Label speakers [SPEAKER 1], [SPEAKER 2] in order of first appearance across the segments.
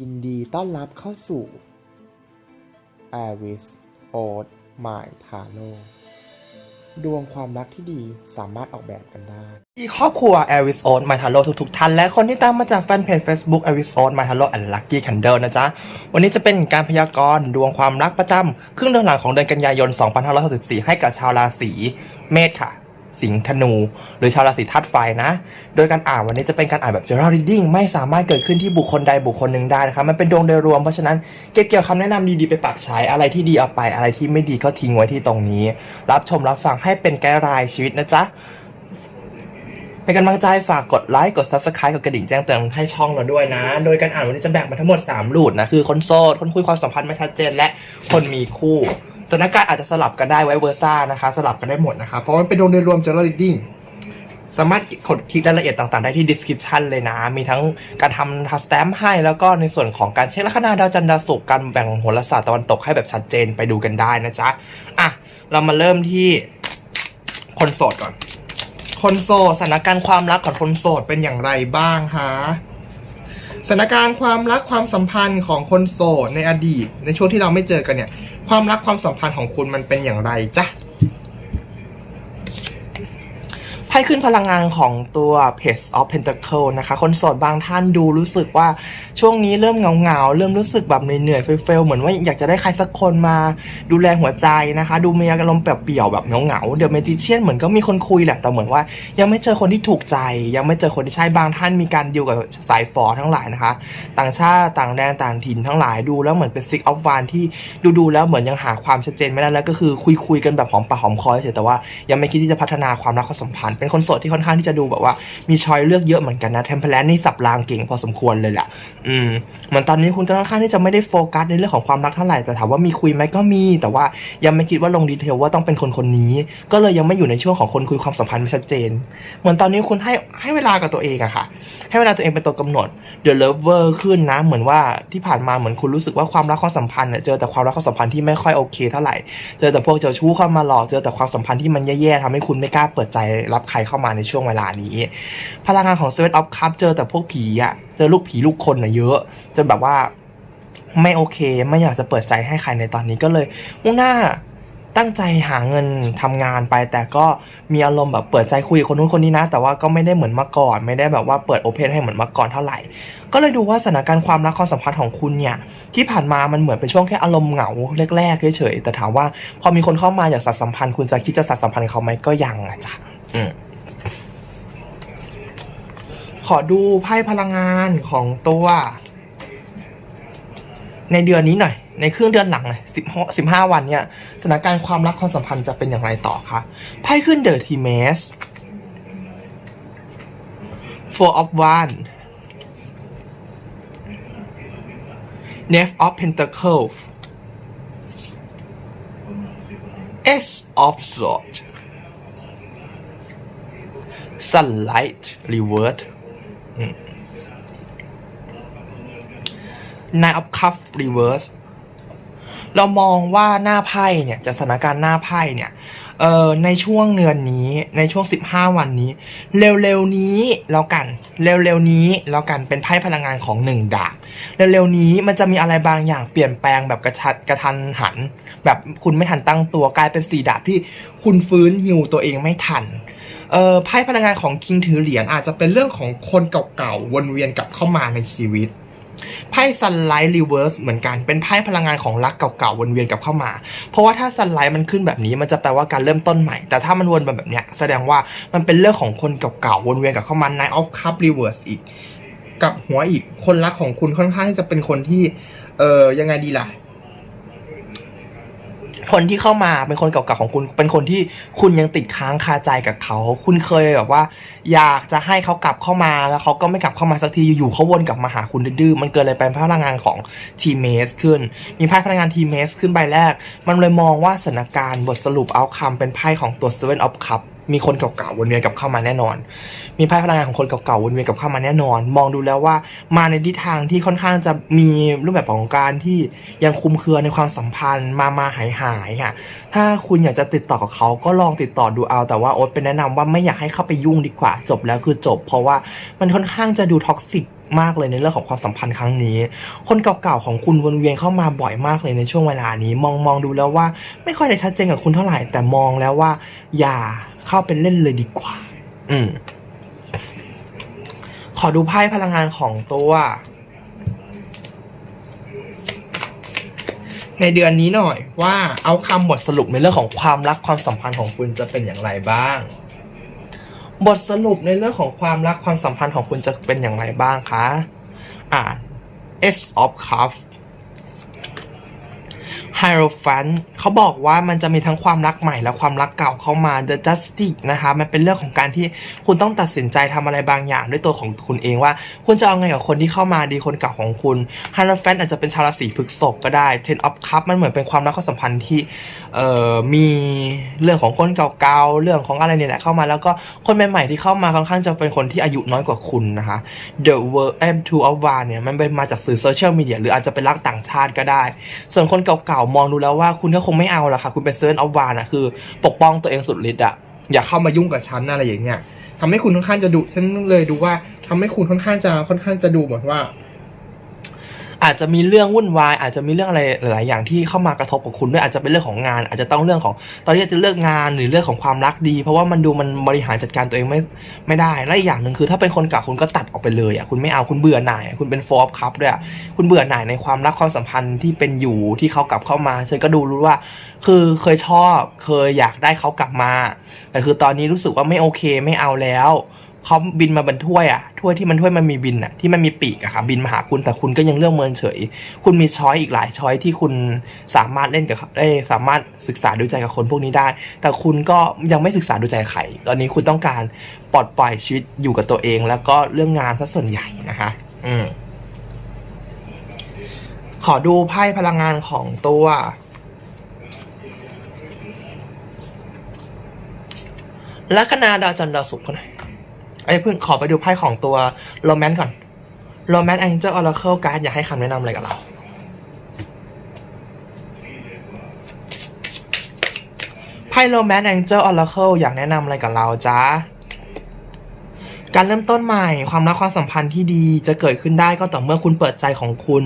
[SPEAKER 1] ยินดีต้อนรับเข้าสู่ a r i s o d My Taro ดวงความรักที่ดีสามารถออกแบบกันได้
[SPEAKER 2] ที่ครอบครัว a r i s o n My Taro ทุกๆท่าน และคนที่ตามมาจากแฟนเพจ Facebook a r i s o n My Taro and Lucky Candle นะจ๊ะ วันนี้จะเป็นการพยากรณ์ดวงความรักประจำครึ่งเดือนหลังของเดือนกันยายน 2564 ให้กับชาวราศีเมษค่ะ สิงห์ธนู หรือชาวราศีธาตุไฟนะ โดยการอ่านวันนี้จะเป็นการอ่านแบบ general reading ไม่สามารถเกิดขึ้นที่บุคคลใดบุคคลหนึ่งได้นะคะมันเป็นดวงโดยรวมเพราะฉะนั้นเก็บเกี่ยวคำแนะนำดีๆไปปรับใช้อะไรที่ดีเอาไปอะไรที่ไม่ดีก็ทิ้งไว้ที่ตรงนี้ รับชมรับฟังให้เป็นไกด์ไลน์ชีวิตนะจ๊ะเป็นกำลังใจฝากกดไลค์กด Subscribe กดกระดิ่งแจ้งเตือนให้ช่องเราด้วยนะ โดยการอ่านวันนี้จะแบ่งมาทั้งหมด3หลูดนะ คือคนโสดคนคุยความสัมพันธ์ไม่ชัดเจนและคนมีคู่ สถานการณ์อาจจะสลับกันได้ไว้เวอร์ซ่านะคะ สลับกันได้หมดนะคะ เพราะมันเป็นดวงโดยนรวม general reading สามารถกดคลิกรายละเอียดต่างๆ ได้ที่ description เลยนะ มีทั้งการทำทัสแตมให้ แล้วก็ในส่วนของการเช็คลัคนาดาวจันทร์ดาวศุกร์การแบ่งโหราศาสตร์ตะวันตกให้แบบชัดเจนไปดูกันได้นะจ๊ะ อะ เรามาเริ่มที่คนโสดก่อน คนโสดสถานการณ์ความรักของคนโสดเป็นอย่างไรบ้างฮะสถานการณ์ความรักความสัมพันธ์ของคนโสดในอดีต ในช่วงที่เราไม่เจอกันเนี่ย ความรักความสัมพันธ์ของคุณมันเป็นอย่างไรจ๊ะ ไพ่ขึ้นพลังงานของตัว Page of Pentacle นะคะ คนโสดบางท่านดูรู้สึกว่าช่วงนี้เริ่มเงาๆ เริ่มรู้สึกแบบเหนื่อยๆเฟลๆเหมือนว่าอยากจะได้ใครสักคนมาดูแลหัวใจนะคะ ดูมีอารมณ์แบบเปี่ยวๆแบบเงาๆเดอะเมจิเชียนเหมือนก็มีคนคุยแหละแต่เหมือนว่า ยังไม่เจอคนที่ถูกใจ ยังไม่เจอคนที่ใช่บางท่านมีการดีลกับสายฟอทั้งหลายนะคะ ต่างชาติต่างแดนต่างถิ่นทั้งหลายดูแล้วเหมือนเป็นซิกออฟวานที่ดูดูๆแล้วเหมือนยังหาความชัดเจนไม่ได้แล้วก็คือคุยคุยๆกันแบบหอมปากหอมคอเฉยแต่ว่ายังไม่คิดที่จะพัฒนาความรักความสัมพันธ์เป็นคนโสดที่ค่อนข้างที่จะดูแบบว่ามีชอยเลือกเยอะเหมือนกันนะเทมเพลนนี่สับรางเก่งพอสมควรเลยแหละอืมเหมือนตอนนี้คุณก็ค่อนข้างที่จะไม่ได้โฟกัสในเรื่องของความรักเท่าไหร่แต่ถามว่ามีคุยไหมก็มี แต่ว่ายังไม่คิดว่าลงดีเทลว่าต้องเป็นคนคนนี้ ก็เลยยังไม่อยู่ในช่วงของคนคุยความสัมพันธ์ไม่ชัดเจน เหมือนตอนนี้คุณให้ให้เวลากับตัวเองอะค่ะ ให้เวลาตัวเองเป็นตัวกำหนดเดี๋ยวเลิฟเวอร์ขึ้นนะ เหมือนว่าที่ผ่านมาเหมือนคุณรู้สึกว่าความรักความสัมพันธ์เจอแต่ความรักความสัมพันธ์ที่ไม่ค่อยโอเคเท่าไหร่ เจอแต่พวกเจ้าชู้เข้ามาหลอกเจอแต่ความสัมพันธ์ที่มันแย่ๆทำให้คุณไม่กล้าเปิดใจรับใครเข้ามาในช่วงเวลานี้ พลังงานของ Seven of Cups เจอแต่พวกผีอะเจอลูกผีลูกคนอะเยอะ จนแบบว่าไม่โอเค ไม่อยากจะเปิดใจให้ใครในตอนนี้ก็เลยมุ่งหน้าตั้งใจหาเงินทำงานไป แต่ก็มีอารมณ์แบบเปิดใจคุยกับคนนู้นคนนี้นะ แต่ว่าก็ไม่ได้เหมือนเมื่อก่อน ไม่ได้แบบว่าเปิดโอเพนให้เหมือนเมื่อก่อนเท่าไหร่ ก็เลยดูว่าสถานการณ์ความรักความสัมพันธ์ของคุณเนี่ย ที่ผ่านมามันเหมือนเป็นช่วงแค่อารมณ์เหงาแรกๆเฉยๆแต่ถามว่าพอมีคนเข้ามาอยากสานสัมพันธ์คุณจะคิดจะสานสัมพันธ์เขาไหมก็ยังอะจ้ะอืม ขอดูไพ่พลังงานของตัว ในเดือนนี้หน่อย ในครึ่งเดือนหลังเลยสิบสิบห้าวันเนี่ยสถานการณ์ความรักความสัมพันธ์จะเป็นอย่างไรต่อคะไพ่ขึ้นเดอะทีเมส four of one Knave of Pentacles Ace of Swords Sunlight Revert อืม Nine of Cups Reverse เรามองว่าหน้าไพ่เนี่ยจากสถานการณ์หน้าไพ่เนี่ย เอ่อในช่วงเดือนนี้ในช่วง 15 วันนี้ เร็วๆนี้แล้วกัน เร็วๆนี้แล้วกันเป็นไพ่พลังงานของหนึ่งดาบเร็วๆนี้มันจะมีอะไรบางอย่างเปลี่ยนแปลงแบบกระชัดกระทันหัน แบบคุณไม่ทันตั้งตัวกลายเป็นสี่ดาบที่คุณฟื้นฮิวตัวเองไม่ทันเอ่อไพ่พลังงานของคิงถือเหรียญอาจจะเป็นเรื่องของคนเก่าๆวนเวียนกลับเข้ามาในชีวิต ไพ่ซันไลท์รีเวิร์สเหมือนกันเป็นไพ่พลังงานของรักเก่าๆวนเวียนกลับเข้ามา เพราะว่าถ้าซันไลท์มันขึ้นแบบนี้มันจะแปลว่าการเริ่มต้นใหม่ แต่ถ้ามันวนมาแบบเนี้ยแสดงว่ามันเป็นเรื่องของคนเก่าๆวนเวียนกลับเข้ามา Nine of Cup Reverse อีก กับหัวอีกคนรักของคุณค่อนข้างที่จะเป็นคนที่เออยังไงดีล่ะ คนที่เข้ามาเป็นคนเก่าๆของคุณ เป็นคนที่คุณยังติดค้างคาใจกับเขา คุณเคยแบบว่า อยากจะให้เขากลับเข้ามาแล้วเขาก็ไม่กลับเข้ามาสักทีอยู่ๆเขาวนกลับมาหาคุณดื้อมันเกิดอะไรเป็นพลังงานของทีเมสขึ้น มีไพ่พลังงานทีเมสขึ้นใบแรก มันเลยมองว่าสถานการณ์บทสรุปเอาคำเป็นไพ่ของตัวเซเว่นออฟคัพ มีคนเก่าๆวนเวียนกับเข้ามาแน่นอน มีไพ่พลังงานของคนเก่าๆวนเวียนกับเข้ามาแน่นอน มองดูแล้วว่ามาในทิศทางที่ค่อนข้างจะมีรูปแบบของการที่ยังคุมเครือในความสัมพันธ์มามาหายหายค่ะ ถ้าคุณอยากจะติดต่อกับเขาก็ลองติดต่อดูเอา แต่ว่าโอ๊ตเป็นแนะนำว่าไม่อยากให้เข้าไปยุ่งดีกว่า จบแล้วคือจบ เพราะว่ามันค่อนข้างจะดูท็อกซิก มากเลยในเรื่องของความสัมพันธ์ครั้งนี้ คนเก่าๆของคุณวนเวียนเข้ามาบ่อยมากเลยในช่วงเวลานี้ มองมองดูแล้วว่า ไม่ค่อยได้ชัดเจนกับคุณเท่าไหร่แต่มองแล้วว่า อย่าเข้าไปเล่นเลยดีกว่า อืมขอดูไพ่พลังงานของตัวในเดือนนี้หน่อยว่าเอาคำบทสรุปในเรื่องของความรักความสัมพันธ์ของคุณจะเป็นอย่างไรบ้าง บทสรุปในเรื่องของความรักความสัมพันธ์ของคุณจะเป็นอย่างไรบ้างคะ อ่า S of Cups Hierophant เขาบอกว่ามันจะมีทั้งความรักใหม่และความรักเก่าเข้ามา The Justice นะคะ มันเป็นเรื่องของการที่คุณต้องตัดสินใจทำอะไรบางอย่างด้วยตัวของคุณเองว่า คุณจะเอาไงกับคนที่เข้ามาดีคนเก่าของคุณ Hierophant อาจจะเป็นชาวราศีพฤษภก็ได้ Ten of Cups มันเหมือนเป็นความรักความสัมพันธ์ที่เอ่อมีเรื่องของคนเก่าๆเรื่องของอะไรเนี่ยแหละเข้ามา แล้วก็คนใหม่ๆที่เข้ามาค่อนข้างจะเป็นคนที่อายุน้อยกว่าคุณนะคะ The World M Two of One เนี่ยมันเป็นมาจากสื่อโซเชียลมีเดียหรืออาจจะเป็นรักต่างชาติก็ได้ ส่วนคนเก่าามองดูแล้วว่าคุณก็คงไม่เอาละค่ะ คุณเป็นเซิร์นออฟวานอะคือ ปกป้องตัวเองสุดฤทธิ์อะอย่าเข้ามายุ่งกับฉันอะไรอย่างเงี้ยทำให้คุณค่อนข้างจะดุฉันเลยดูว่าทำให้คุณค่อนข้างจะค่อนข้างจะดูเหมือนว่า อาจจะมีเรื่องวุ่นวาย อาจจะมีเรื่องอะไรหลาย ๆ อย่างที่เข้ามากระทบกับคุณด้วยอาจจะเป็นเรื่องของงาน อาจจะต้องเรื่องของตอนนี้จะเลือกงานหรือเรื่องของความรักดี เพราะว่ามันดูมันบริหารจัดการตัวเองไม่ไม่ได้และอีกอย่างหนึ่งคือถ้าเป็นคนเก่าคุณก็ตัดออกไปเลยอะคุณไม่เอาคุณเบื่อหน่าย คุณเป็นฟอร์คัพด้วยอะคุณเบื่อหน่ายในความรักความสัมพันธ์ที่เป็นอยู่ที่เขากลับเข้ามาฉันก็ดูรู้ว่า คือเคยชอบเคยอยากได้เขากลับมา แต่คือตอนนี้รู้สึกว่าไม่โอเคไม่เอาแล้ว เขาบินมาบนถ้วยอะถ้วยที่มันถ้วยมันมีบินอะที่มันมีปีกอะค่ะบินมาหาคุณแต่คุณก็ยังเลือกเมินเฉย คุณมีช้อยอีกหลายช้อยที่คุณสามารถเล่นกับได้สามารถศึกษาดูใจกับคนพวกนี้ได้ แต่คุณก็ยังไม่ศึกษาดูใจใครตอนนี้คุณต้องการปลดปล่อยชีวิตอยู่กับตัวเอง แล้วก็เรื่องงานซะส่วนใหญ่นะคะ อืมขอดูไพ่พลังงานของตัวลัคนาดาวจันทร์ดาวศุกร์เขาหน่อย ไอ้เพื่อนขอไปดูไพ่ของตัวโรแมนก่อนโรแมนแองเจิลออร์เคิลการ์ดอยากให้คำแนะนำอะไรกับเราไพ่โรแมนแองเจิลออร์เคิลอยากแนะนำอะไรกับเราจ้า การเริ่มต้นใหม่ความรักความสัมพันธ์ที่ดีจะเกิดขึ้นได้ก็ต่อเมื่อคุณเปิดใจของคุณ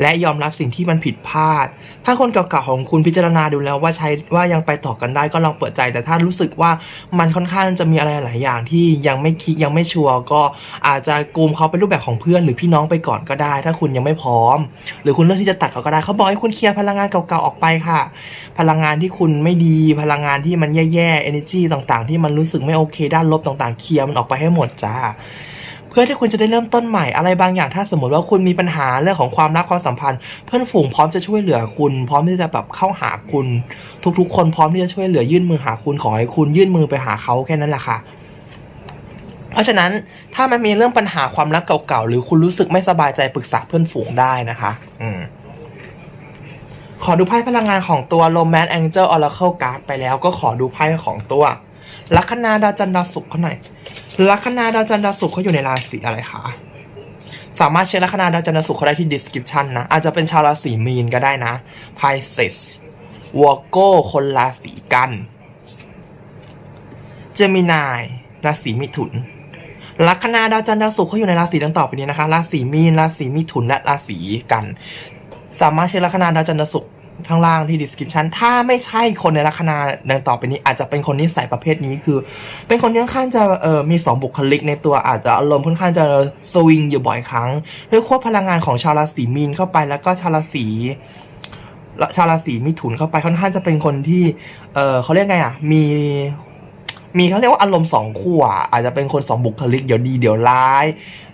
[SPEAKER 2] และยอมรับสิ่งที่มันผิดพลาด ถ้าคนเก่าๆของคุณพิจารณาดูแล้วว่าใช้ว่ายังไปต่อกันได้ก็ลองเปิดใจ แต่ถ้ารู้สึกว่ามันค่อนข้างจะมีอะไรหลายอย่างที่ยังไม่คิดยังไม่ชัวร์ก็อาจจะกลุ่มเขาเป็นรูปแบบของเพื่อนหรือพี่น้องไปก่อนก็ได้ ถ้าคุณยังไม่พร้อม หรือคุณเลือกที่จะตัดเขาก็ได้เขาบอกให้คุณเคลียร์พลังงานเก่าๆออกไปค่ะ พลังงานที่คุณไม่ดีพลังงานที่มันแย่ๆ energy ต่างๆ ที่มันรู้สึกไม่โอเค ด้านลบต่างๆเคลียร์มันออกไปให้หมดจ้า เพื่อที่คุณจะได้เริ่มต้นใหม่อะไรบางอย่างถ้าสมมติว่าคุณมีปัญหาเรื่องของความรักความสัมพันธ์ เพื่อนฝูงพร้อมจะช่วยเหลือคุณ พร้อมที่จะแบบเข้าหาคุณ ทุกๆ คนพร้อมที่จะช่วยเหลือยื่นมือหาคุณขอให้คุณยื่นมือไปหาเขาแค่นั้นแหละค่ะเพราะฉะนั้นถ้ามันมีเรื่องปัญหาความรักเก่าๆหรือคุณรู้สึกไม่สบายใจปรึกษาเพื่อนฝูงได้นะคะ อืมขอดูไพ่พลังงานของตัว Romance Angel Oracle Card ไปแล้วก็ขอดูไพ่ของตัว ลัคนาดาวจันทร์ดาวศุกร์เขาหน่อย ลัคนาดาวจันทร์ดาวศุกร์เขาอยู่ในราศีอะไรคะสามารถเช็คลัคนาดาวจันทร์ดาวศุกร์เขาได้ที่ description นะ อาจจะเป็นชาวราศีมีนก็ได้นะ Pisces w a r g o คนราศีกัน Gemini ราศีมิถุน ลัคนาดาวจันทร์ดาวศุกร์เขาอยู่ในราศีดังต่อไปนี้นะคะ ราศีมีน ราศีมิถุน และราศีกัน สามารถเช็คลัคนาดาวจันทร์ดาวศุกร์ ข้างล่างที่ description ถ้าไม่ใช่คนในลัคนาดังต่อไปนี้อาจจะเป็นคนนิสัยประเภทนี้คือ เป็นคนค่อนข้างจะเออมีสองบุคลิกในตัวอาจจะอารมณ์ค่อนข้างจะสวิงอยู่บ่อยครั้งด้วยควบพลังงานของชาวราศีมีนเข้าไปแล้วก็ชาวราศีชาวราศีมิถุนเข้าไปค่อนข้างจะเป็นคนที่เออเขาเรียกไงอะมี มีเขาเรียกว่าอารมณ์สองขั้วอาจจะเป็นคนสองบุคลิกเดี๋ยวดีเดี๋ยวร้าย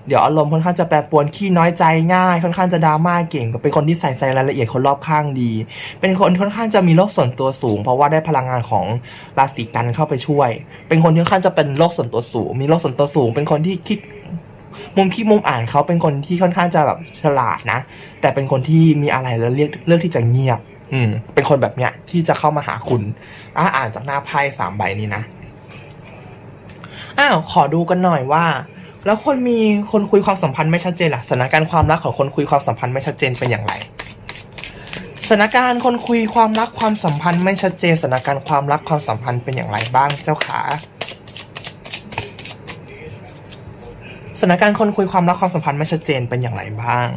[SPEAKER 2] เดี๋ยวอารมณ์ค่อนข้างจะแปรปรวนขี้น้อยใจง่าย ค่อนข้างจะดราม่าเก่งเป็นคนที่ใส่ใจรายละเอียดคนรอบข้างดี เป็นคนค่อนข้างจะมีโลกส่วนตัวสูง เพราะว่าได้พลังงานของราศีกันเข้าไปช่วย เป็นคนที่ค่อนข้างจะเป็นโลกส่วนตัวสูง มีโลกส่วนตัวสูง เป็นคนที่คิดมุมคิดมุมอ่านเขาเป็นคนที่ค่อนข้างจะแบบฉลาดนะ แต่เป็นคนที่มีอะไรแล้วเลือกเลือกที่จะเงียบ อืม เป็นคนแบบเนี้ยที่จะเข้ามาหาคุณอ่าอ่านจากหน้าไพ่สามใบนี้นะ อ้าวขอดูกันหน่อยว่า แล้วคนมีคนคุยความสัมพันธ์ไม่ชัดเจนล่ะสถานการณ์ความรักของคนคุยความสัมพันธ์ไม่ชัดเจนเป็นอย่างไรสถานการณ์คนคุยความรักความสัมพันธ์ไม่ชัดเจนสถานการณ์ความรักความสัมพันธ์เป็นอย่างไรบ้างเจ้าขาสถานการณ์คนคุยความรักความสัมพันธ์ไม่ชัดเจนเป็นอย่างไรบ้าง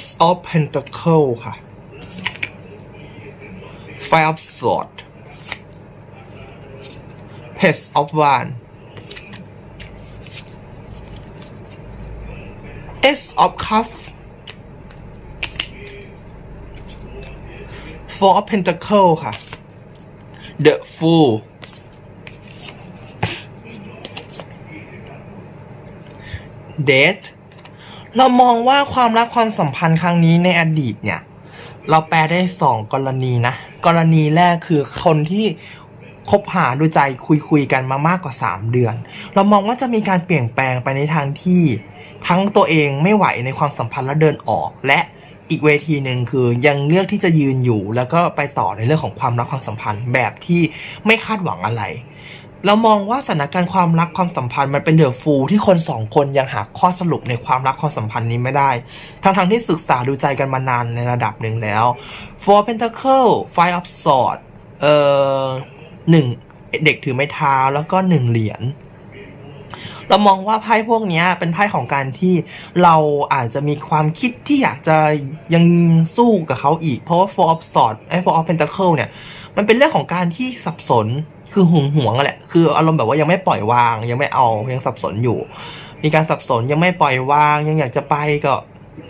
[SPEAKER 2] S of Pentacle ค่ะ Five of Swords Page of Wands of Cup Four of Pentacle ค่ะ The Fool Date เรามองว่าความรักความสัมพันธ์ครั้งนี้ในอดีตเนี่ย เราแปลได้สองกรณีนะ กรณีแรกคือคนที่ คบหาดูใจคุยคุยกันมามากกว่า 3 เดือน เรามองว่าจะมีการเปลี่ยนแปลงไปในทางที่ทั้งตัวเองไม่ไหวในความสัมพันธ์แล้วเดินออก และอีกเวทีหนึ่งคือยังเลือกที่จะยืนอยู่ แล้วก็ไปต่อในเรื่องของความรักความสัมพันธ์แบบที่ไม่คาดหวังอะไร เรามองว่าสถานการณ์ความรักความสัมพันธ์มันเป็นเดอะฟูลที่คนสองคนยังหาข้อสรุปในความรักความสัมพันธ์นี้ไม่ได้ ทั้งทงๆที่ศึกษาดูใจกันมานานในระดับหนึ่งแล้ว Four Pentacle Five of Swords เอ่อ หนึ่งเด็กถือไม้เท้าแล้วก็หนึ่งเหรียญเรามองว่าไพ่พวกนี้เป็นไพ่ของการที่เราอาจจะมีความคิดที่อยากจะยังสู้กับเขาอีก เพราะว่า Four of Swords ไอ้ Four of Pentacle เนี่ย มันเป็นเรื่องของการที่สับสนคือหวงหวงแหละ คืออารมณ์แบบว่ายังไม่ปล่อยวาง ยังไม่เอายังสับสนอยู่ มีการสับสนยังไม่ปล่อยวาง ยังอยากจะไปก็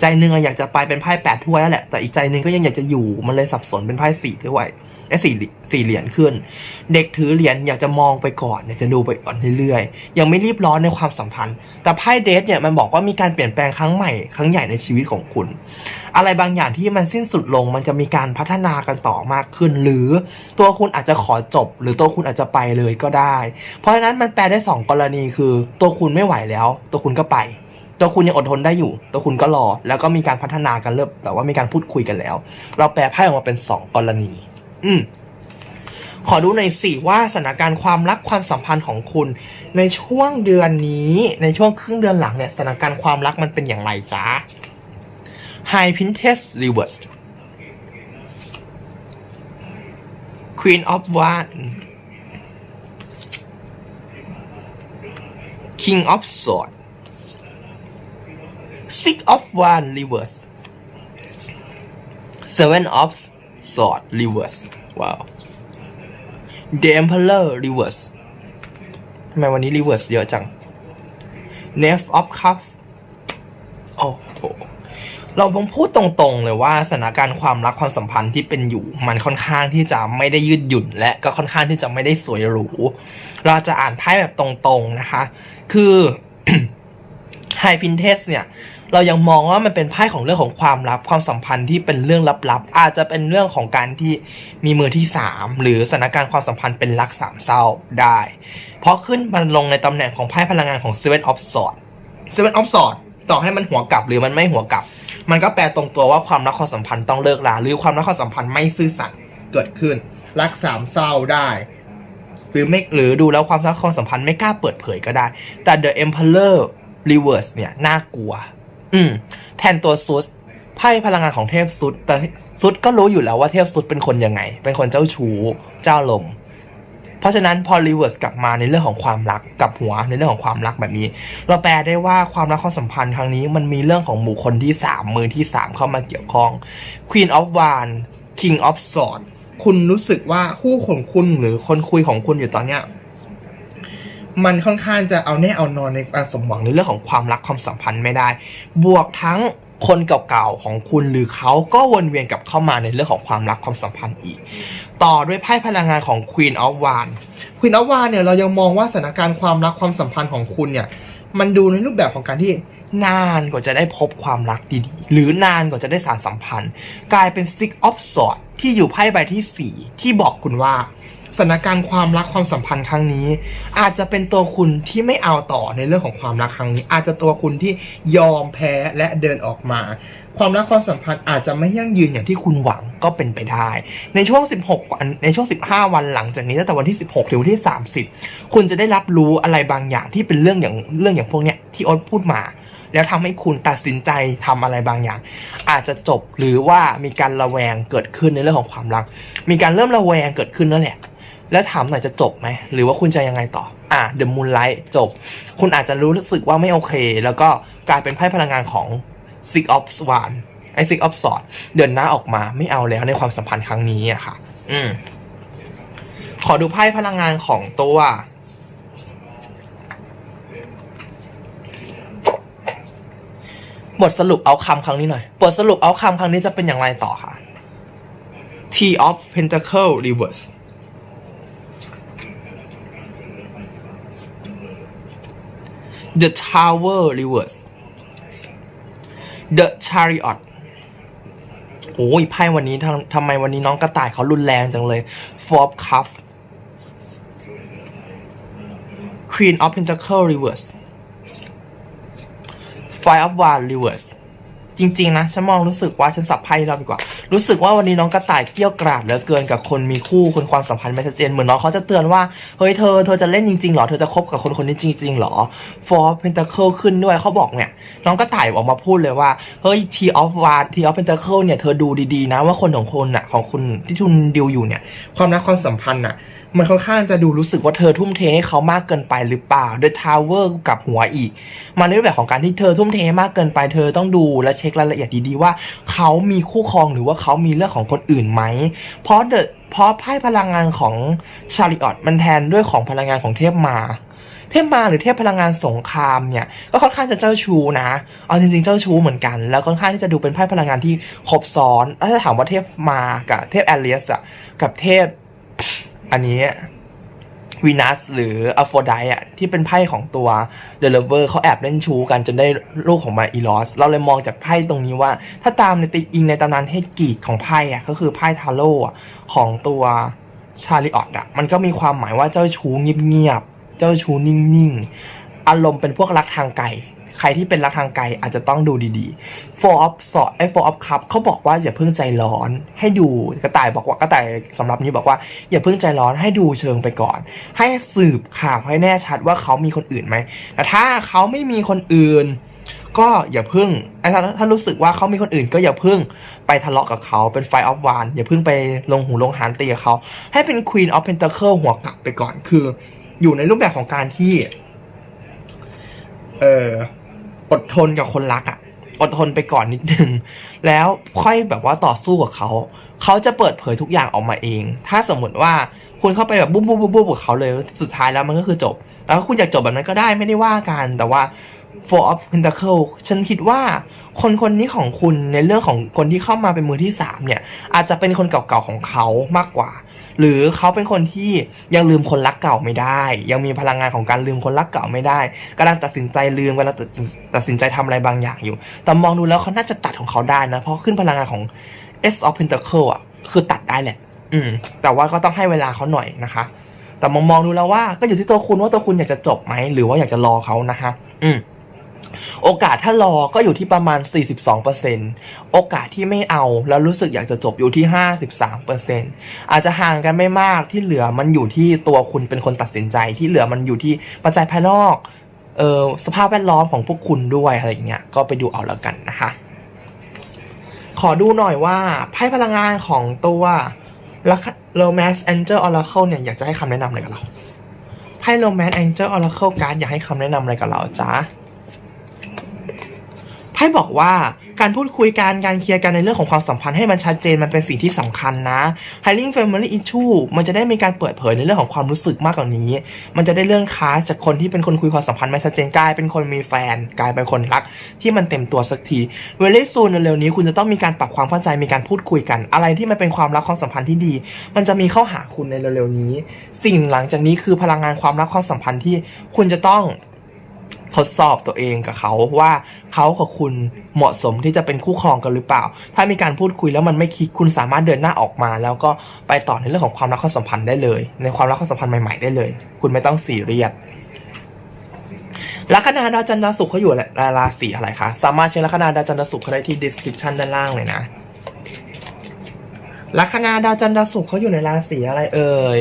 [SPEAKER 2] ใจนึงอยากจะไปเป็นไพ่แปดถ้วยแล้วแหละแต่อีกใจนึงก็ยังอยากจะอยู่มันเลยสับสนเป็นไพ่สี่ถ้วย ไอ้สี่สี่เหรียญขึ้น เด็กถือเหรียญอยากจะมองไปก่อนอยากจะดูไปก่อนเรื่อยๆ ยังไม่รีบร้อนในความสัมพันธ์ แต่ไพ่เดทเนี่ยมันบอกว่ามีการเปลี่ยนแปลงครั้งใหม่ครั้งใหญ่ในชีวิตของคุณ อะไรบางอย่างที่มันสิ้นสุดลงมันจะมีการพัฒนากันต่อมากขึ้น หรือตัวคุณอาจจะขอจบ หรือตัวคุณอาจจะไปเลยก็ได้ เพราะฉะนั้นมันแปลได้สองกรณีคือ ตัวคุณไม่ไหวแล้ว ตัวคุณก็ไปตัวคุณยังอดทนได้อยู่ ตัวคุณก็รอ แล้วก็มีการพัฒนากันเริ่มแบบว่ามีการพูดคุยกันแล้ว เราแปลไพ่ออกมาเป็นสองกรณี อืมขอดูหน่อยสิว่าสถานการณ์ความรักความสัมพันธ์ของคุณ ในช่วงเดือนนี้ ในช่วงครึ่งเดือนหลังเนี่ยสถานการณ์ความรักมันเป็นอย่างไรจ๊ะ High Princess Reverse Queen of Wands King of Swords Six of Wands Reverse Seven of Swords Reverse ว้าว The Emperor Reverse ทำไมวันนี้ Reverse เยอะจัง Knave of Cups โอ้โห เราต้องพูดตรงๆเลยว่าสถานการณ์ความรักความสัมพันธ์ที่เป็นอยู่ มันค่อนข้างที่จะไม่ได้ยืดหยุ่น และก็ค่อนข้างที่จะไม่ได้สวยหรู เราจะอ่านไพ่แบบตรงๆนะคะ คือ ไฮพินเทสเนี่ย เรายังมองว่ามันเป็นไพ่ของเรื่องของความลับความสัมพันธ์ที่เป็นเรื่องลับๆ อาจจะเป็นเรื่องของการที่มีมือที่สามหรือสถานการณ์ความสัมพันธ์เป็นรักสามเศร้าได้ เพราะขึ้นมันลงในตำแหน่งของไพ่พลังงานของ Seven of Swords Seven of Swords ต่อให้มันหัวกลับหรือมันไม่หัวกลับ มันก็แปลตรงตัวว่าความรักความสัมพันธ์ต้องเลิกลาหรือความรักความสัมพันธ์ไม่ซื่อสัตย์เกิดขึ้น รักสามเศร้าได้หรือไม่หรือดูแล้วความรักความสัมพันธ์ไม่กล้าเปิดเผยก็ได้ แต่ The Emperor Reverse เนี่ย น่ากลัว อืม แทนตัวซุดไพ่พลังงานของเทพซุดแต่ซุดก็รู้อยู่แล้วว่าเทพซุดเป็นคนยังไง เป็นคนเจ้าชู้เจ้าลม เพราะฉะนั้นพอรีเวิร์สกลับมาในเรื่องของความรักกับหัวในเรื่องของความรักแบบนี้ เราแปลได้ว่าความรักความสัมพันธ์ครั้งนี้ มันมีเรื่องของบุคคลที่สามมือที่สามเข้ามาเกี่ยวข้อง Queen of Wands King of Swords คุณรู้สึกว่าคู่ของคุณหรือคนคุยของคุณอยู่ตอนเนี้ย มันค่อนข้างจะเอาแน่เอานอนในการสมหวังในเรื่องของความรักความสัมพันธ์ไม่ได้ บวกทั้งคนเก่าๆของคุณหรือเขาก็วนเวียนกลับเข้ามาในเรื่องของความรักความสัมพันธ์อีก ต่อด้วยไพ่พลังงานของ Queen of Wands Queen of Wands เนี่ยเรายังมองว่าสถานการณ์ความรักความสัมพันธ์ของคุณเนี่ยมันดูในรูปแบบของการที่นานกว่าจะได้พบความรักดีๆ หรือนานกว่าจะได้สารสัมพันธ์ กลายเป็น Six of Swords ที่อยู่ไพ่ใบที่ 4 ที่บอกคุณว่า สถานการณ์ความรักความสัมพันธ์ครั้งนี้ อาจจะเป็นตัวคุณที่ไม่เอาต่อในเรื่องของความรักครั้งนี้ อาจจะตัวคุณที่ยอมแพ้และเดินออกมา ความรักความสัมพันธ์อาจจะไม่ยั่งยืนอย่างที่คุณหวังก็เป็นไปได้ ในช่วง 16 วันในช่วง 15 วันหลังจากนี้ตั้งแต่วันที่ 16 ถึงวันที่ 30 คุณจะได้รับรู้อะไรบางอย่างที่เป็นเรื่องอย่างเรื่องอย่างพวกเนี้ยที่อ๊ตพูดมาแล้วทำให้คุณตัดสินใจทำอะไรบางอย่าง อาจจะจบหรือว่ามีการระแวงเกิดขึ้นในเรื่องของความรัก มีการเริ่มระแวงเกิดขึ้นนั่นแหละ แล้วถามหน่อยจะจบไหม หรือว่าคุณจะยังไงต่อ อะ The Moonlight จบ คุณอาจจะรู้สึกว่าไม่โอเค แล้วก็กลายเป็นไพ่พลังงานของ Six of Swan ไอ้ Six of Swords เดินหน้าออกมาไม่เอาแล้วในความสัมพันธ์ครั้งนี้อะค่ะ อืม ขอดูไพ่พลังงานของตัวบทสรุปเอาคำครั้งนี้หน่อย บทสรุปเอาคำครั้งนี้จะเป็นอย่างไรต่อคะ T of Pentacle Reverse The Tower Reverse The Chariot โอ้ยไพ่วันนี้ทำทำไมวันนี้น้องกระต่ายเขารุนแรงจังเลย Four of Cups Queen of Pentacle Reverse Five of Wands Reverse จริง ๆ นะ ฉันมองรู้สึกว่าฉันสับไพ่เราดีกว่า รู้สึกว่าวันนี้น้องกระต่ายเกี้ยวกราดเหลือเกินกับคนมีคู่คนความสัมพันธ์ไม่ชัดเจนเหมือนน้องเขาจะเตือนว่าเฮ้ยเธอเธอจะเล่นจริงๆหรอเธอจะคบกับคนคนนี้จริงๆหรอ Four of Pentacle ขึ้นด้วยเขาบอกเนี่ยน้องกระต่ายออกมาพูดเลยว่าเฮ้ย T of Wands T of Pentacle เนี่ยเธอดูดีๆนะว่าคนของคนน่ะของคุณที่ทุนดิวอยู่เนี่ยความรักความสัมพันธ์น่ะมันค่อนข้างจะดูรู้สึกว่าเธอทุ่มเทให้เขามากเกินไปหรือเปล่า The Tower กับหัวอีก มาในรูปแบบของการที่เธอทุ่มเทมากเกินไปเธอต้องดูและเช็ครายละเอียดดีๆว่า เขามีคู่ครองหรือว่าเขามีเรื่องของคนอื่นไหม เพราะเดเพราะไพ่พลังงานของชาริออตมันแทนด้วยของพลังงานของเทพมา เทพมาหรือเทพพลังงานสงครามเนี่ย ก็ค่อนข้างจะเจ้าชู้นะ เอาจริงๆเจ้าชู้เหมือนกัน แล้วค่อนข้างที่จะดูเป็นไพ่พลังงานที่ครบซ้อน แล้วถ้าถามว่าเทพมากับเทพแอเลียสอะกับเทพอันนี้ วีนัสหรืออโฟไดอะที่เป็นไพ่ของตัวเดลเวอร์เขาแอบเล่นชู้กันจนได้ลูกของมาอีลอส เราเลยมองจากไพ่ตรงนี้ว่า ถ้าตามในตีอิงในตำนานเฮกรีกของไพ่อะก็คือไพ่ทาโร่ของตัวชาลิออตอะมันก็มีความหมายว่าเจ้าชู้เงียบๆเจ้าชู้นิ่งๆ อารมณ์เป็นพวกรักทางไกล ใครที่เป็นรักทางไกลอาจจะต้องดูดีๆ four of สอไอ้ four of cup เขาบอกว่าอย่าเพิ่งใจร้อน ให้ดูกระต่ายบอกว่ากระต่ายสำหรับนี้บอกว่า อย่าเพิ่งใจร้อนให้ดูเชิงไปก่อน ให้สืบข่าวให้แน่ชัดว่าเขามีคนอื่นไหมแต่ถ้าเขาไม่มีคนอื่น ก็อย่าเพิ่งไอ้ถ้าถ้ารู้สึกว่าเขามีคนอื่น ก็อย่าเพิ่งไปทะเลาะกับเขาเป็นไฟออฟวานอย่าเพิ่งไปลงหูลงหานตีกับเขาให้เป็น Queen of Pentacle หัวกลับไปก่อนคือ อยู่ในรูปแบบของการที่ เออ อดทนกับคนรักอะ่ะอดทนไปก่อนนิดนึง แล้วค่อยแบบว่าต่อสู้กับเขา เขาจะเปิดเผยทุกอย่างออกมาเอง ถ้าสมมติว่าคุณเข้าไปแบบบุ้มบุ้มบุ้มบุ้มกับเขาเลย สุดท้ายแล้วมันก็คือจบ แล้วคุณอยากจบแบบนั้นก็ได้ไม่ได้ว่ากัน แต่ว่า Four of Pentacle ฉันคิดว่าคนคนนี้ของคุณในเรื่องของคนที่เข้ามาเป็นมือที่สามเนี่ย อาจจะเป็นคนเก่าๆของเขามากกว่า หรือเขาเป็นคนที่ยังลืมคนรักเก่าไม่ได้ ยังมีพลังงานของการลืมคนรักเก่าไม่ได้กำลังตัดสินใจลืมกำลังตัดตัดสินใจทำอะไรบางอย่างอยู่ แต่มองดูแล้วเขาน่าจะตัดของเขาได้นะ เพราะขึ้นพลังงานของ S of Pentacle อะคือตัดได้แหละ อืม แต่ว่าก็ต้องให้เวลาเขาหน่อยนะคะ แต่มองมองดูแล้วว่าก็อยู่ที่ตัวคุณว่าตัวคุณอยากจะจบไหมหรือว่าอยากจะรอเขานะคะ อืม โอกาสถ้ารอก็อยู่ที่ประมาณ 42%โอกาสที่ไม่เอาแล้วรู้สึกอยากจะจบอยู่ที่ 53%อาจจะห่างกันไม่มากที่เหลือมันอยู่ที่ตัวคุณเป็นคนตัดสินใจที่เหลือมันอยู่ที่ปัจจัยภายนอกเออสภาพแวดล้อมของพวกคุณด้วยอะไรอย่างเงี้ยก็ไปดูเอาแล้วกันนะคะขอดูหน่อยว่าไพ่พลังงานของตัว Romance Angel Oracle เนี่ยอยากจะให้คำแนะนำอะไรกับเราไพ่ Romance Angel Oracle การ์ดอยากให้คำแนะนำอะไรกับเราจ๊ะ ไพ่บอกว่าการพูดคุยกันการเคลียร์กันในเรื่องของความสัมพันธ์ให้มันชัดเจนมันเป็นสิ่งที่สำคัญนะ Healing Family Issue มันจะได้มีการเปิดเผยในเรื่องของความรู้สึกมากกว่านี้ มันจะได้เรื่องค้าจากคนที่เป็นคนคุยความสัมพันธ์ไม่ชัดเจนกลายเป็นคนมีแฟน กลายเป็นคนรัก ที่มันเต็มตัวสักทีเวลซูนเร็วนี้คุณจะต้องมีการปรับความเข้าใจมีการพูดคุยกัน อะไรที่มันเป็นความรักความสัมพันธ์ที่ดี มันจะมีเข้าหาคุณในเร็วๆนี้ สิ่งหลังจากนี้คือพลังงานความรักความสัมพันธ์ที่คุณจะต้อง ทดสอบตัวเองกับเขาว่าเขากับคุณเหมาะสมที่จะเป็นคู่ครองกันหรือเปล่า ถ้ามีการพูดคุยแล้วมันไม่คลิกคุณสามารถเดินหน้าออกมา แล้วก็ไปต่อในเรื่องของความรักความสัมพันธ์ได้เลย ในความรักความสัมพันธ์ใหม่ๆได้เลย คุณไม่ต้องซีเรียสลัคนาดาวจันทร์ดาวศุกร์เขาอยู่ในราศีอะไรคะสามารถเช็คลัคนาดาวจันทร์ดาวศุกร์เขาได้ที่ description ด้านล่างเลยนะลัคนาดาวจันทร์ดาวศุกร์เขาอยู่ในราศีอะไรเอ่ย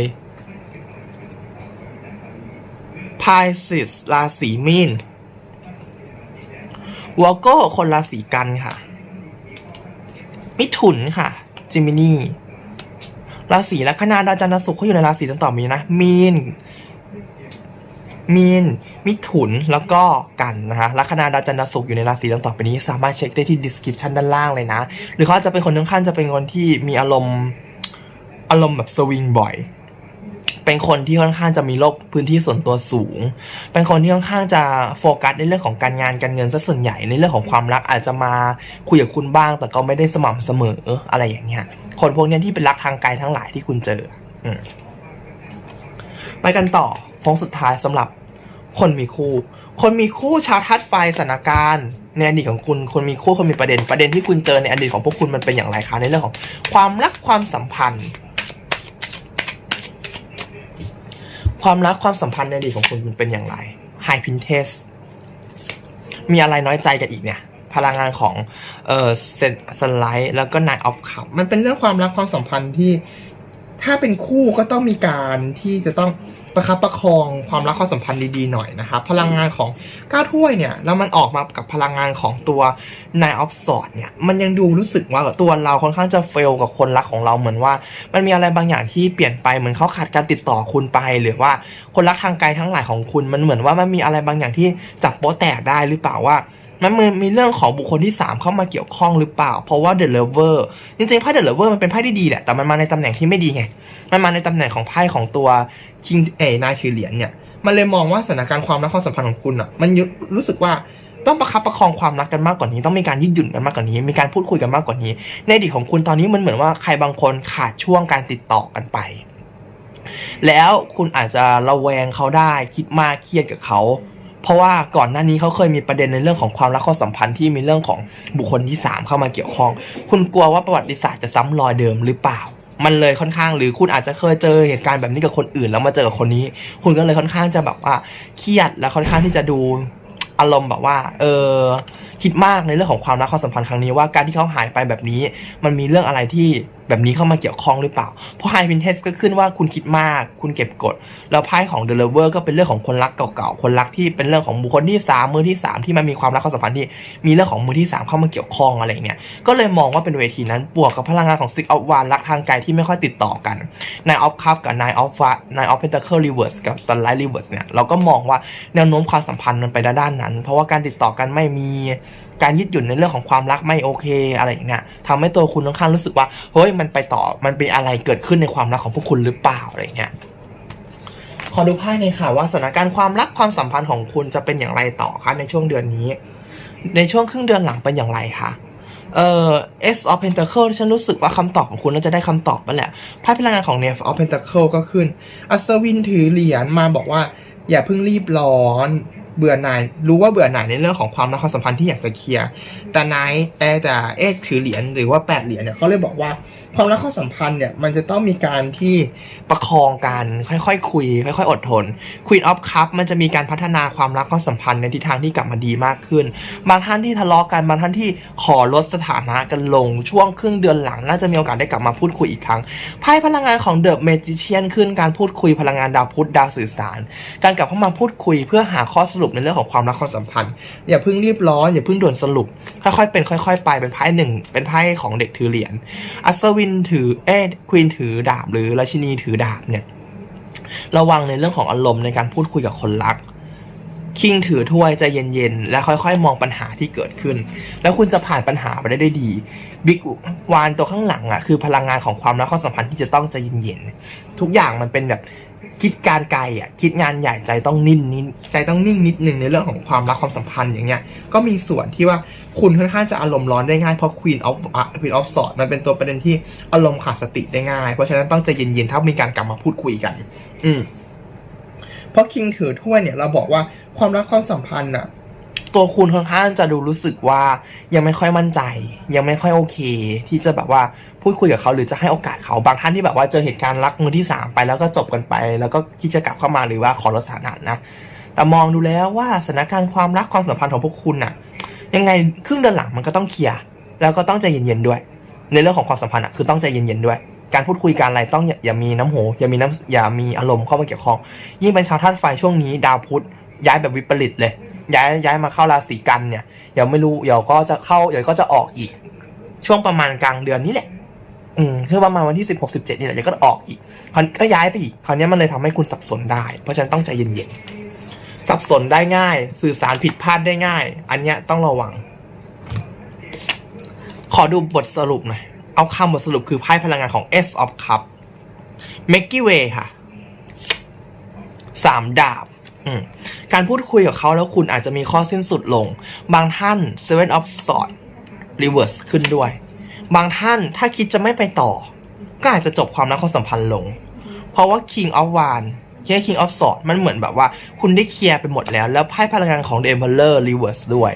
[SPEAKER 2] พายซิสราศีมีนวอลโก้คนราศีกันค่ะ มิถุนค่ะ จิมินีราศีลัคนาดาวจันทร์ศุกร์เขาอยู่ในราศีดังต่อไปนี้นะ มีน มีน มิถุน แล้วก็กันนะคะลัคนาดาวจันทร์ศุกร์อยู่ในราศีดังต่อไปนี้ สามารถเช็คได้ที่ description ด้านล่างเลยนะ หรือเขาจะเป็นคนค่อนข้างจะเป็นคนที่มีอารมณ์ อารมณ์แบบสวิงบ่อย เป็นคนที่ค่อนข้างจะมีโลกพื้นที่ส่วนตัวสูง เป็นคนที่ค่อนข้างจะโฟกัสในเรื่องของการงานการเงินซะส่วนใหญ่ในเรื่องของความรักอาจจะมาคุยกับคุณบ้าง แต่ก็ไม่ได้สม่ำเสมออะไรอย่างเงี้ยคนพวกนี้ที่เป็นรักทางไกลทั้งหลายที่คุณเจออืไปกันต่อโค้งสุดท้ายสำหรับคนมีคู่ คนมีคู่ชาวทัดไฟสถานการณ์ในอดีตของคุณ คนมีคู่คนมีประเด็น ประเด็นที่คุณเจอในอดีตของพวกคุณมันเป็นอย่างไรคะในเรื่องของความรักความสัมพันธ์ ความรักความสัมพันธ์ในอดีตของคุณมันเป็นอย่างไร High Princess มีอะไรน้อยใจกันอีกเนี่ย พลังงานของเอ่อเซนสไลด์แล้วก็นายออบคับมันเป็นเรื่องความรักความสัมพันธ์ที่ ถ้าเป็นคู่ก็ต้องมีการที่จะต้องประคับประคองความรักความสัมพันธ์ดีๆหน่อยนะครับพลังงานของก้าถ้วยเนี่ยแล้วมันออกมากับพลังงานของตัว Nine of Swords เนี่ยมันยังดูรู้สึกว่าตัวเราค่อนข้างจะเฟลกับคนรักของเราเหมือนว่า มันมีอะไรบางอย่างที่เปลี่ยนไปเหมือนเขาขาดการติดต่อคุณไป หรือว่าคนรักทางไกลทั้งหลายของคุณมันเหมือนว่ามันมีอะไรบางอย่างที่จับโป๊ะแตกได้หรือเปล่าว่า มันมีมีเรื่องของบุคคลที่ 3 เข้ามาเกี่ยวข้องหรือเปล่า เพราะว่า The Lover จริงๆไพ่ The Lover มันเป็นไพ่ที่ดีแหละ แต่มันมาในตำแหน่งที่ไม่ดีไง มันมาในตำแหน่งของไพ่ของตัว King เอนายถือเหรียญเนี่ย มันเลยมองว่าสถานการณ์ความรักความสัมพันธ์ของคุณอะ มันรู้สึกว่าต้องประคับประคองความรักกันมากกว่านี้ ต้องมีการยืดหยุ่นกันมากกว่านี้ มีการพูดคุยกันมากกว่านี้ ในอดีตของคุณตอนนี้มันเหมือนว่าใครบางคนขาดช่วงการติดต่อกันไป แล้วคุณอาจจะระแวงเขาได้ คิดมากเครียดกับเขา เพราะว่าก่อนหน้านี้เขาเคยมีประเด็นในเรื่องของความรักความสัมพันธ์ที่มีเรื่องของบุคคลที่ 3 เข้ามาเกี่ยวข้อง คุณกลัวว่าประวัติศาสตร์จะซ้ำรอยเดิมหรือเปล่า มันเลยค่อนข้างหรือคุณอาจจะเคยเจอเหตุการณ์แบบนี้กับคนอื่น แล้วมาเจอกับคนนี้ คุณก็เลยค่อนข้างจะแบบว่าเครียดและค่อนข้างที่จะดูอารมณ์แบบว่า เออคิดมากในเรื่องของความรักความสัมพันธ์ครั้งนี้ว่าการที่เขาหายไปแบบนี้ มันมีเรื่องอะไรที่ แบบนี้เข้ามาเกี่ยวข้องหรือเปล่า เพราะไฮพินเทสก็ขึ้นว่าคุณคิดมาก คุณเก็บกด แล้วไพ่ของเดลเวอร์ก็เป็นเรื่องของคนรักเก่าๆ คนรักที่เป็นเรื่องของบุคคลที่สามมือที่สามที่มันมีความรักความสัมพันธ์ที่มีเรื่องของมือที่สามเข้ามาเกี่ยวข้องอะไรเนี่ย ก็เลยมองว่าเป็นเวทีนั้นบวกกับพลังงานของซิกออฟวานรักทางไกลที่ไม่ค่อยติดต่อกันนายออฟคัพกับนายออฟฟ้านายออฟเพนตาเคิลรีเวิร์สกับซันไลท์รีเวิร์สเนี่ยเราก็มองว่าแนวโน้มความสัมพันธ์มันไปด้านนั้น เพราะว่าการติดต่อกันไม่มี การยืดหยุ่นในเรื่องของความรักไม่โอเคอะไรอย่างเงี้ยทำให้ตัวคุณค่อนข้างรู้สึกว่าเฮ้ยมันไปต่อมันเป็นอะไรเกิดขึ้นในความรักของพวกคุณหรือเปล่าอะไรอย่างเงี้ยขอดูไพ่หน่อยค่ะว่าสถานการณ์ความรักความสัมพันธ์ของคุณจะเป็นอย่างไรต่อคะในช่วงเดือนนี้ ในช่วงครึ่งเดือนหลังเป็นอย่างไรคะเอ่อ S of Pentacle ฉันรู้สึกว่าคำตอบของคุณน่าจะได้คำตอบมาแหละไพ่พลังงานของ Knave of Pentacle ก็ขึ้น อัศวินถือเหรียญมาบอกว่า อย่าเพิ่งรีบร้อน เบื่อหน่าย รู้ว่าเบื่อหน่ายในเรื่องของความรักความสัมพันธ์ที่อยากจะเคลียร์ แต่นายเออแต่เอะถือเหรียญหรือว่าแปดเหรียญเนี่ยเขาเลยบอกว่าความรักความสัมพันธ์เนี่ยมันจะต้องมีการที่ประคองกันค่อยๆคคุย ค่อยๆ อดทน Queen of Cup มันจะมีการพัฒนาความรักความสัมพันธ์ในทิศทางที่กลับมาดีมากขึ้น บางท่านที่ทะเลาะกันบางท่านที่ขอลดสถานะกันลงช่วงครึ่งเดือนหลัง น่าจะมีโอกาสได้กลับมาพูดคุยอีกครั้งไพ่พลังงานของ The Magician ขึ้นการพูดคุยพลังงานดาวพุธดาวสื่อสาร การกลับเข้ามาพูดคุยเพื่อหาข้อสรุปในเรื่องของความรักความสัมพันธ์ อย่าเพิ่งรีบร้อนอย่าเพิ่งด่วนสรุป ค่อยๆเป็นค่อย ๆ ไปเป็นไพ่หนึ่งเป็นไพ่ของเด็กถือเหรียญอัศวินถือเอ็ดควีนถือดาบ หรือราชินีถือดาบเนี่ยระวังในเรื่องของอารมณ์ในการพูดคุยกับคนรักคิงถือถ้วยใจเย็นๆ และค่อยๆ มองปัญหาที่เกิดขึ้น แล้วคุณจะผ่านปัญหาไปได้ด้วยดีบิ๊กวานตัวข้างหลังอะคือพลังงานของความรักความสัมพันธ์ที่จะต้องใจเย็นๆ ทุกอย่างมันเป็นแบบ คิดการไกลอะคิดงานใหญ่ใจต้องนิ่งนิดใจต้องนิ่งนิดนึงในเรื่องของความรักความสัมพันธ์อย่างเงี้ยก็มีส่วนที่ว่าคุณค่อนข้างจะอารมณ์ร้อนได้ง่ายเพราะ Queen of อะ Queen of Swords มันเป็นตัวประเด็นที่อารมณ์ขาดสติได้ง่าย เพราะฉะนั้นต้องใจเย็นๆถ้ามีการกลับมาพูดคุยกัน อืมเพราะคิงถือถ้วยเนี่ยเราบอกว่าความรักความสัมพันธ์อะ ตัวคุณค่อนข้างจะดูรู้สึกว่ายังไม่ค่อยมั่นใจ ยังไม่ค่อยโอเค ที่จะแบบว่าพูดคุยกับเขาหรือจะให้โอกาสเขาบางท่านที่แบบว่าเจอเหตุการณ์รักมือที่สามไปแล้วก็จบกันไป แล้วก็คิดจะกลับเข้ามาหรือว่าขอลดสถานะนะแต่มองดูแล้วว่าสถานการณ์ความรักความสัมพันธ์ของพวกคุณน่ะ ยังไงครึ่งเดือนหลังมันก็ต้องเคลียร์แล้วก็ต้องใจเย็นๆด้วย ในเรื่องของความสัมพันธ์อะคือต้องใจเย็นๆด้วยการพูดคุยกันอะไรต้องอย่าอย่ามีน้ำโหอย่ามีน้ำอย่ามีอารมณ์เข้ามาเกี่ยวข้อง ยิ่งเป็นชาวธาตุไฟช่วงนี้ ดาวพุธ ย้ายแบบวิปริตเลย ย้ายย้ายมาเข้าราศีกันเนี่ยเดี๋ยวไม่รู้เดี๋ยวก็จะเข้าเดี๋ยวก็จะออกอีก ช่วงประมาณกลางเดือนนี้แหละ อืมคือประมาณวันที่สิบหกสิบเจ็ดนี่แหละเดี๋ยวก็ออกอีกคราวก็ย้ายไปอีกคราวนี้มันเลยทำให้คุณสับสนได้ เพราะฉะนั้นต้องใจเย็นๆสับสนได้ง่าย สื่อสารผิดพลาดได้ง่าย อันเนี้ยต้องระวัง ขอดูบทสรุปหน่อยเอาคำบทสรุปคือไพ่พลังงานของ S of Cup m a k e Way ค่ะสามดาบ อืม การพูดคุยกับเขาแล้วคุณอาจจะมีข้อสิ้นสุดลง บางท่าน Seven of Swords Reverse ขึ้นด้วย บางท่านถ้าคิดจะไม่ไปต่อ ก็อาจจะจบความรักความสัมพันธ์ลง เพราะว่า King of wands แค่ King of Swords มันเหมือนแบบว่า คุณได้เคลียร์ไปหมดแล้ว แล้วไพ่พลังงานของ The Emperor Reverse ด้วย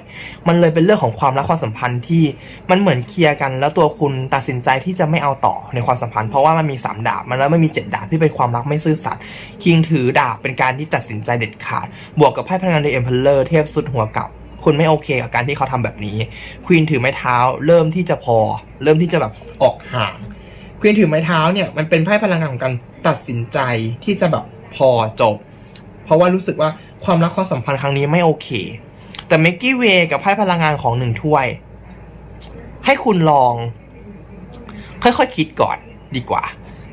[SPEAKER 2] มันเลยเป็นเรื่องของความรักความสัมพันธ์ที่มันเหมือนเคลียร์กัน แล้วตัวคุณตัดสินใจที่จะไม่เอาต่อในความสัมพันธ์เพราะว่ามันมีสามดาบ มันแล้วไม่มีเจ็ดดาบที่เป็นความรักไม่ซื่อสัตย์คิงถือดาบเป็นการที่ตัดสินใจเด็ดขาด บวกกับไพ่พลังงาน The Emperor เทพสุดหัวกับคุณไม่โอเคกับการที่เขาทำแบบนี้ ควีนถือไม้เท้า เริ่มที่จะพอ เริ่มที่จะแบบออกห่าง ควีนถือไม้เท้าเนี่ยมันเป็นไพ่พลังงานของการตัดสินใจที่จะแบบ พอจบ เพราะว่ารู้สึกว่าความรักความสัมพันธ์ครั้งนี้ไม่โอเค แต่เมกกี้เวกับไพ่พลังงานของหนึ่งถ้วย ให้คุณลอง ค่อยๆคคิดก่อนดีกว่า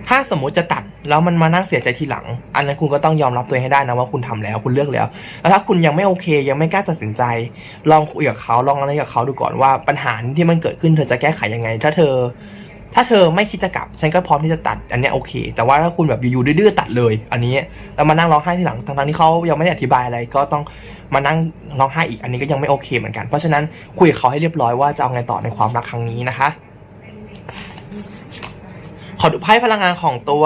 [SPEAKER 2] ถ้าสมมุติจะตัดแล้วมันมานั่งเสียใจทีหลัง อันนั้นคุณก็ต้องยอมรับตัวเองให้ได้นะว่าคุณทำแล้ว คุณเลือกแล้ว แล้วถ้าคุณยังไม่โอเค ยังไม่กล้าตัดสินใจ ลองคุยกับเขาลองอะไรกับเขาดูก่อนว่าปัญหาที่มันเกิดขึ้นเธอจะแก้ไขยังไง ถ้าเธอ ถ้าเธอไม่คิดจะกลับ ฉันก็พร้อมที่จะตัดอันนี้โอเค แต่ว่าถ้าคุณแบบอยู่ๆดื้อๆตัดเลย อันนี้แล้วมานั่งร้องไห้ทีหลังทั้งๆที่เขายังไม่ได้อธิบายอะไร ก็ต้องมานั่งร้องไห้อีกอันนี้ก็ยังไม่โอเคเหมือนกัน เพราะฉะนั้นคุยกับเขาให้เรียบร้อยว่าจะเอาไงต่อในความรักครั้งนี้นะคะ ขอดูไพ่พลังงานของตัว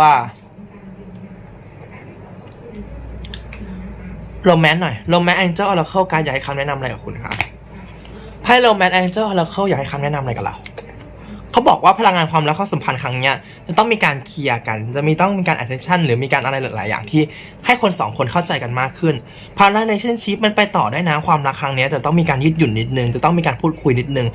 [SPEAKER 2] โรแมนต์หน่อยโรแมนต์แองเจิลออราเคิลการอยากให้คำแนะนำอะไรกับคุณครับไพ่โรแมนต์แองเจิลออราเคิลอยากให้คำแนะนำอะไรกับเรา เขาบอกว่าพลังงานความรักความสัมพันธ์ครั้งเนี้ยจะต้องมีการเคลียร์กัน จะมีต้องมีการ attention หรือมีการอะไรหลาย ๆ อย่างที่ให้คนสองคนเข้าใจกันมากขึ้นพา relationship มันไปต่อได้นะความรักครั้งเนี้ยจะต้องมีการยืดหยุ่นนิดนึง จะต้องมีการพูดคุยนิดนึง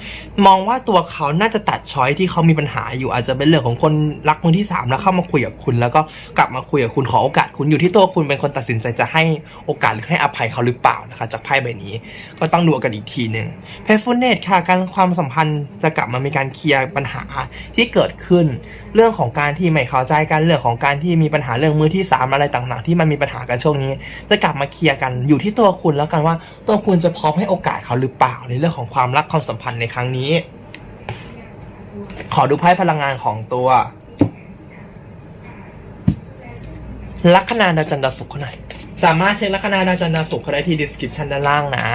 [SPEAKER 2] มองว่าตัวเขาน่าจะตัดช้อยที่เขามีปัญหาอยู่อาจจะเป็นเรื่องของคนรักมือที่สามแล้วเข้ามาคุยกับคุณ แล้วก็กลับมาคุยกับคุณขอโอกาสคุณอยู่ที่ตัวคุณเป็นคนตัดสินใจจะให้โอกาสหรือให้อภัยเขาหรือเปล่านะคะจากไพ่ใบนี้ ก็ต้องดูกันอีกทีหนึ่งเพฟูเนตค่ะการความสัมพันธ์จะกลับมามีการเคลียร์ปัญหาที่เกิดขึ้น เรื่องของการที่ไม่เข้าใจกันเรื่องของการที่มีปัญหาเรื่องมือที่สามอะไรต่างๆ ที่มันมีปัญหากันช่วงนี้ จะกลับมาเคลียร์กันอยู่ที่ตัวคุณแล้วกันว่าตัวคุณจะพร้อมให้โอกาสเขาหรือเปล่าในเรื่องของความรักความสัมพันธ์ในครั้งนี้ ขอดูไพ่พลังงานของตัวลัคนาดาวจันทร์ดาวศุกร์เขาหน่อยสามารถเช็คลัคนาดาวจันทร์ดาวศุกร์เขาได้ที่ description ด้านล่างนะ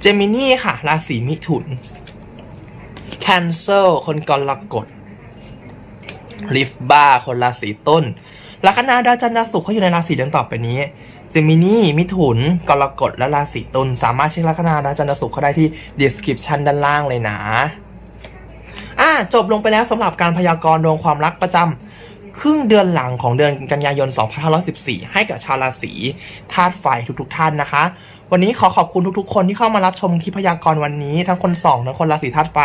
[SPEAKER 2] เจมินี่ค่ะ ราศีมิถุน Cancel คนกรกฎลิฟบ้าคนราศีต้นลัคนาดาวจันทร์ดาวศุกร์เขาอยู่ในราศีดังต่อไปนี้เจมินีมิถุน กรกฎและราศีตุลสามารถเช็คลัคนาดาวจันทร์ดาวศุกร์เขาได้ที่ description ด้านล่างเลยนะอ่าจบลงไปแล้วสำหรับการพยากรณ์ดวงความรักประจำครึ่งเดือนหลังของเดือนกันยายน 2514 ให้กับชาวราศีธาตุไฟทุกๆท่านนะคะ วันนี้ขอขอบคุณทุกๆ คนที่เข้ามารับชมคลิปพยากรณ์วันนี้ ทั้งคนสองทั้งคนราศีธาตุไฟ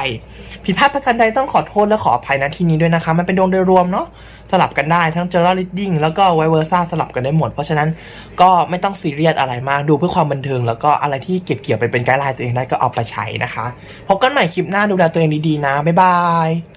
[SPEAKER 2] ผิดพลาดประการใดต้องขอโทษและขออภัยณที่นี้ด้วยนะคะ มันเป็นดวงโดยรวมเนาะสลับกันได้ทั้งเจอร์ลิดดิ้งแล้วก็ไวเวอร์ซ่าสลับกันได้หมด เพราะฉะนั้นก็ไม่ต้องซีเรียสอะไรมากดูเพื่อความบันเทิง แล้วก็อะไรที่เก็บเกี่ยวไปเป็นไกด์ไลน์ตัวเองได้ก็เอาไปใช้นะคะพบกันใหม่คลิปหน้าดูแลตัวเองดีๆนะบ๊ายบาย